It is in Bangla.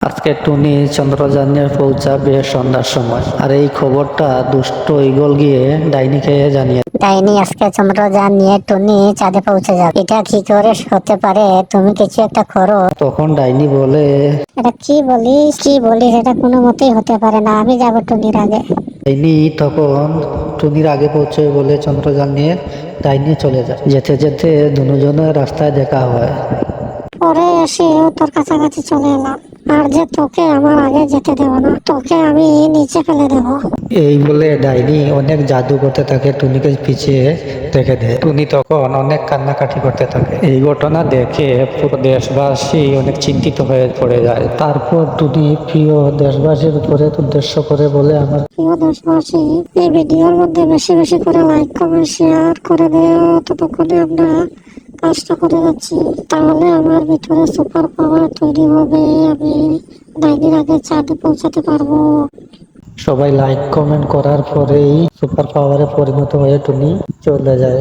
আজকে টুনি চন্দ্রযানে পৌঁছাবে সন্ধ্যার সময়। আর এই খবরটা দুষ্ট ইগল গিয়ে ডাইনিকে জানিয়ে ডাইনি আজকে চন্দ্রযান নিয়ে টুনি চাঁদে পৌঁছে যাবে। এটা কি করে হতে পারে? তুমি কিছু একটা করো। তখন ডাইনি বলে এটা কি বলিস? কি বলিস? এটা কোনো মতেই হতে পারে না। আমি যাব টুনির আগে। ডাইনি তখন টুনির আগে পৌঁছে বলে চন্দ্রযান নিয়ে ডাইনি চলে যায়। যেতে যেতে দুজনের রাস্তায় দেখা হয়। পরে এসে তোর কাছাকাছি চলে এলাম। আর যে তোকে আমার আগে যেতে দেবো না তোকে আমি নিচে ফেলে দেবো। এই বলে ডাইনি অনেক জাদু করতে থাকে টুনিকে পিছিয়ে রেখে দেয়। টুনি তখন অনেক কান্নাকাটি করতে থাকে। এই ঘটনা দেখে পুরো দেশবাসী অনেক চিন্তিত হয়ে পড়ে যায়। তারপর টুনি প্রিয় দেশবাসীর উপরে উদ্দেশ্য করে বলে আমার প্রিয় দেশবাসী এই ভিডিওর মধ্যে বেশি বেশি করে লাইক কমেন্ট শেয়ার করে দেয় ততক্ষণে আমরা কাজটা করে যাচ্ছি তাহলে আমার ভিতরে সুপার পাওয়ার তৈরি হবে, আমি দাইদের আগে চাঁদে পৌঁছাতে পারব। সবাই লাইক কমেন্ট করার পরেই সুপার পাওয়ারে পরিণত হয়ে টুনি চলে যায়।